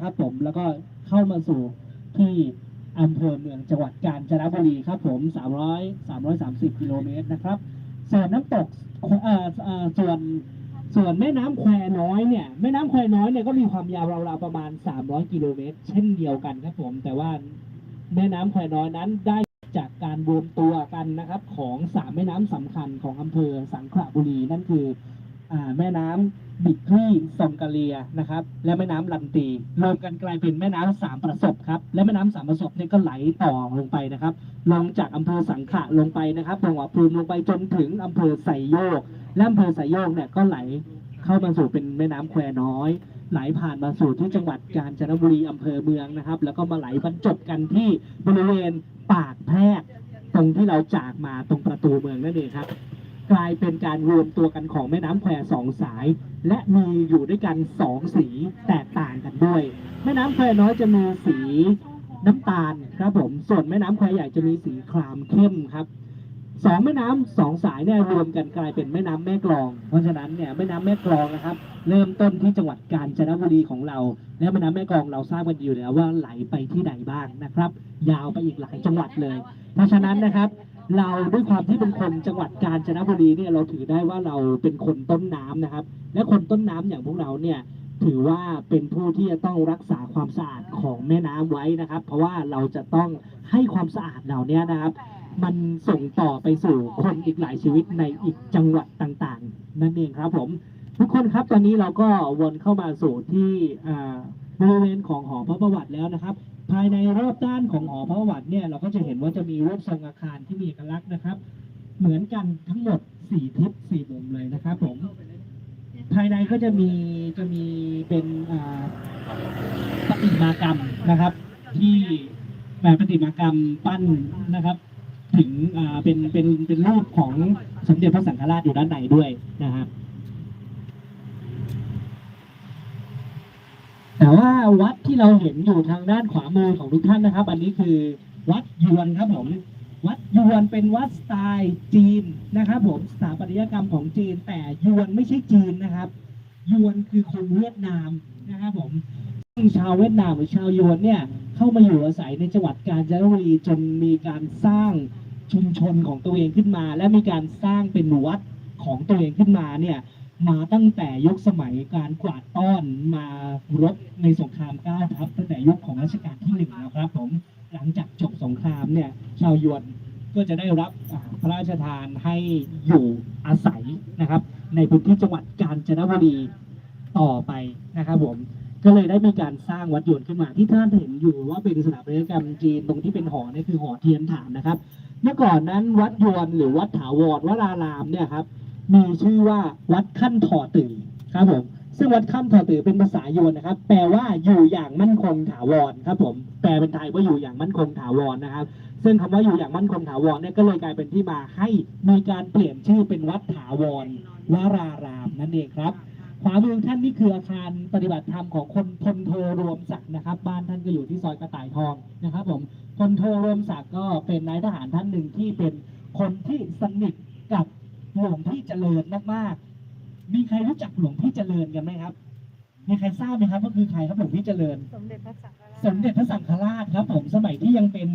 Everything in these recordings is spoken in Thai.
ครับผมแล้วก็เข้ามาสู่ที่อำเภอเมืองจังหวัดกาญจนบุรีครับผม300 330กิโลเมตรนะครับ ส่วนน้ำตกเอ่อเอ่อส่วนส่วนแม่น้ำแควน้อยเนี่ยแม่น้ำแควน้อยเนี่ยก็มีความยาวราวๆประมาณ 300 กิโลเมตร เช่นเดียวกันครับผม แต่ว่าแม่น้ำแควน้อยนั้นได้จากการรวมตัวกันนะครับของสามแม่น้ำสำคัญของอำเภอสังขละบุรีนั่นคือ แม่น้ำบิกคลีซองกาเลียนะครับ และแม่น้ำลันตีรวมกันกลายเป็นแม่น้ำสามประสบครับ และแม่น้ำสามประสบเนี่ยก็ไหลต่อลงไปนะครับ ลงจากอำเภอสังขะลงไปนะครับจังหวัดภูมิลงไปจนถึงอำเภอไซโยก และอำเภอไซโยกเนี่ยก็ไหลเข้ามาสู่เป็นแม่น้ำแควน้อย ไหลผ่านมาสู่ที่จังหวัดกาญจนบุรีอำเภอเมืองนะครับ แล้วก็มาไหลบรรจบกันที่บริเวณปากแพรกตรงที่เราจากมาตรงประตูเมืองนั่นเองครับ กลายเป็นการรวมตัวกันของแม่น้ำแควสองสาย และมีอยู่ด้วยกันสองสีแตกต่างกันด้วย แม่น้ำแควน้อยจะมีสีน้ำตาลครับผมส่วนแม่น้ำแควใหญ่จะมีสีครามเข้มครับสองแม่น้ำสองสายเนี่ยรวมกันกลายเป็นแม่น้ำแม่กลอง เพราะฉะนั้นเนี่ยแม่น้ำแม่กลองนะครับ เริ่มต้นที่จังหวัดกาญจนบุรีของเรา และแม่น้ำแม่กลองเราทราบกันอยู่แล้วว่าไหลไปที่ไหนบ้างนะครับ ยาวไปอีกหลายจังหวัดเลย เพราะฉะนั้นนะครับ เราด้วยความที่เป็นคนจังหวัดกาญจนบุรีเนี่ยเราถือได้ว่าเราเป็นคนต้นน้ำนะครับ และคนต้นน้ำอย่างพวกเราเนี่ยถือว่าเป็นผู้ที่จะต้องรักษาความสะอาดของแม่น้ำไว้นะครับ เพราะว่าเราจะต้องให้ความสะอาดเหล่านี้นะครับ มันส่งต่อไปสู่คนอีกหลายชีวิตในอีกจังหวัดต่างๆ นั่นเองครับผม ทุกคนครับตอนนี้เราก็วนเข้ามาสู่ที่บริเวณของหอพระประวัติแล้วนะครับ ภายในรอบด้านของหอพระประวัติเนี่ยเราก็จะเห็นว่าจะมีรูปทรงอาคารที่มีเอกลักษณ์นะครับ เหมือนกันทั้งหมดสี่ทิศสี่มุมเลยนะครับผมภายในก็จะมีจะมีเป็นประติมากรรมนะครับ ที่แบบประติมากรรมปั้นนะครับ ถึงเป็นเป็นเป็นรูปของสมเด็จพระสังฆราชอยู่ด้านในด้วยนะครับ แต่ว่าวัดที่เราเห็นอยู่ทางด้านขวามือของทุกท่านนะครับ อันนี้คือวัดยวนครับผมวัดยวนเป็นวัดสไตล์จีนนะครับผมสถาปัตยกรรมของจีน แต่ยวนไม่ใช่จีนนะครับ ยวนคือคนเวียดนามนะครับผมซึ่งชาวเวียดนามหรือชาวยวนเนี่ยเข้ามาอยู่อาศัยในจังหวัดกาญจนบุรีจนมีการสร้างชุมชนของตัวเองขึ้นมา และมีการสร้างเป็นวัดของตัวเองขึ้นมาเนี่ย มาตั้งแต่ยุคสมัยการกวาดต้อนมารบในสงครามเก้าทัพตั้งแต่ยุคของรัชกาลที่หนึ่งแล้วครับผมหลังจากจบสงครามเนี่ยชาวยวนก็จะได้รับพระราชทานให้อยู่อาศัยนะครับ ในพื้นที่จังหวัดกาญจนบุรีต่อไปนะครับผมก็เลยได้มีการสร้างวัดยวนขึ้นมาที่ท่านเห็นอยู่ว่าเป็นสถาปัตยกรรมจีนตรงที่เป็นหอเนี่ยคือหอเทียนฐานนะครับ เมื่อก่อนนั้นวัดยวนหรือวัดถาวรวรารามเนี่ยครับ มีชื่อว่าวัดขั้นถอตื่อครับผมซึ่งวัดขั้นถอตื่อเป็นภาษายวนนะครับ แปลว่าอยู่อย่างมั่นคงถาวรครับผมแปลเป็นไทยว่าอยู่อย่างมั่นคงถาวรนะครับ ซึ่งคำว่าอยู่อย่างมั่นคงถาวรเนี่ยก็เลยกลายเป็นที่มาให้มีการเปลี่ยนชื่อเป็นวัดถาวรวรารามนั่นเองครับขวามือท่านนี่คืออาคารปฏิบัติธรรมของคนพลโทรวมศักดิ์นะครับ บ้านท่านก็อยู่ที่ซอยกระต่ายทองนะครับ ผมพลโทรวมศักดิ์ก็เป็นนายทหารท่านหนึ่งที่เป็นคนที่สนิทกับ หลวงพี่เจริญมากๆ มีใครรู้จักหลวงพี่เจริญกันไหมครับ มีใครทราบไหมครับว่าคือใครครับหลวงพี่เจริญ สมเด็จพระสังฆราชสมเด็จพระสังฆราชครับ ผมสมัยที่ยังเป็น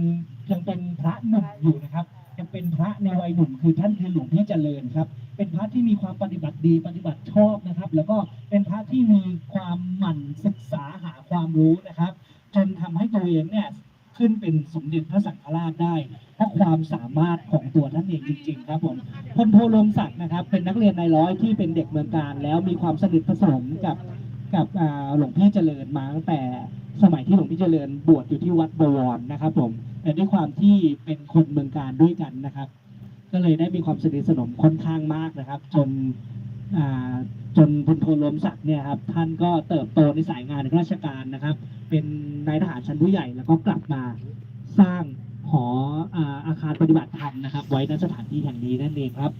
ยังเป็นพระหนุ่มอยู่นะครับ ยังเป็นพระในวัยหนุ่มคือท่านคือหลวงพี่เจริญครับ เป็นพระที่มีความปฏิบัติดีปฏิบัติชอบนะครับ แล้วก็เป็นพระที่มีความหมั่นศึกษาหาความรู้นะครับ จนทำให้ตัวเองเนี่ย ขึ้นเป็นสมเด็จพระสังฆราชได้เพราะความสามารถของตัวท่านเองจริง ๆ ครับผมพลโทรมศักดิ์นะครับ เป็นนักเรียนนายร้อยที่เป็นเด็กเมืองการ แล้วมีความสนิทผสมกับกับหลวงพี่เจริญมาตั้งแต่สมัยที่หลวงพี่เจริญบวชอยู่ที่วัดบวรนะครับ ผมแต่ด้วยความที่เป็นคนเมืองการด้วยกันนะครับ ก็เลยได้มีความสนิทสนมค่อนข้างมากนะครับ จน จนพลโทรมศักดิ์เนี่ยครับท่านก็เติบโตในสายงานราชการนะครับ เป็นนายทหารชั้นผู้ใหญ่แล้วก็กลับมาสร้างหออาอาคารปฏิบัติธรรมนะครับ ไว้ณสถานที่แห่งนี้นั่นเองครับ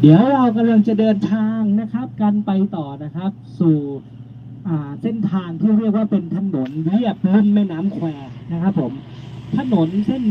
เดี๋ยวเรากำลังจะเดินทางนะครับ กันไปต่อนะครับ สู่ เส้นทางที่เรียกว่าเป็นถนนเรียบลุ่มแม่น้ำแควนะครับผมถนนเส้น